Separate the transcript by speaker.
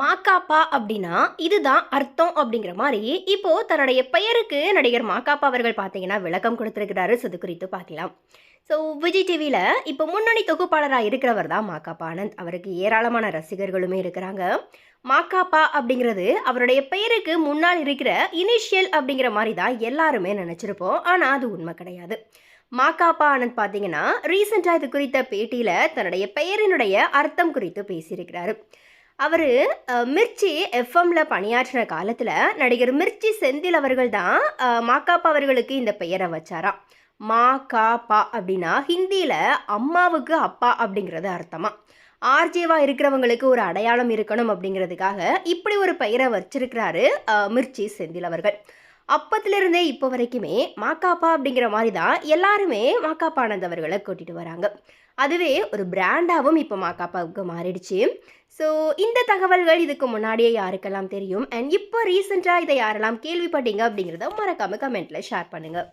Speaker 1: மாக்காப்பா அப்படின்னா இதுதான் அர்த்தம் அப்படிங்கிற மாதிரி இப்போ தன்னுடைய பெயருக்கு நடிகர் மாக்காப்பா அவர்கள் பார்த்தீங்கன்னா விளக்கம் கொடுத்துருக்கிறாரு. ஸோ இது குறித்து பார்க்கலாம். ஸோ விஜய் டிவியில் இப்போ முன்னணி தொகுப்பாளராக இருக்கிறவர் தான் மாக்காப்பா ஆனந்த். அவருக்கு ஏராளமான ரசிகர்களுமே இருக்கிறாங்க. மாக்காப்பா அப்படிங்கிறது அவருடைய பெயருக்கு முன்னால் இருக்கிற இனிஷியல் அப்படிங்கிற மாதிரி தான் எல்லாருமே நினச்சிருப்போம். ஆனால் அது உண்மை கிடையாது. மாக்காப்பா ஆனந்த் பார்த்தீங்கன்னா ரீசெண்டாக இது குறித்த பேட்டியில் தன்னுடைய பெயரினுடைய அர்த்தம் குறித்து பேசியிருக்கிறாரு. அவர் மிர்ச்சி எஃப்எம்ல பணியாற்றின காலத்தில் நடிகர் மிர்ச்சி செந்தில் அவர்கள் தான் மாக்காப்பா அவர்களுக்கு இந்த பெயரை வச்சாராம் மா கா பா அப்படின்னா ஹிந்தியில் அம்மாவுக்கு அப்பா அப்படிங்கிறது அர்த்தமா? ஆர்ஜேவா இருக்கிறவங்களுக்கு ஒரு அடையாளம் இருக்கணும் அப்படிங்கிறதுக்காக இப்படி ஒரு பெயரை வச்சிருக்கிறாரு மிர்ச்சி செந்தில் அவர்கள். அப்பத்திலிருந்தே இப்போ வரைக்குமே மாக்காப்பா அப்படிங்கிற மாதிரி தான் எல்லாருமே மாக்காப்பா ஆனந்த் அவர்களை கூட்டிட்டு வராங்க. அதுவே ஒரு பிராண்டாகவும் இப்போ மாக்காப்பாவுக்கு மாறிடுச்சு. ஸோ இந்த தகவல்கள் இதுக்கு முன்னாடியே யாருக்கெல்லாம் தெரியும்? அண்ட் இப்போ ரீசெண்டாக இதை யாரெல்லாம் கேள்விப்பட்டீங்க அப்படிங்கிறத மறக்காமல் கமெண்ட்டில் ஷேர் பண்ணுங்கள்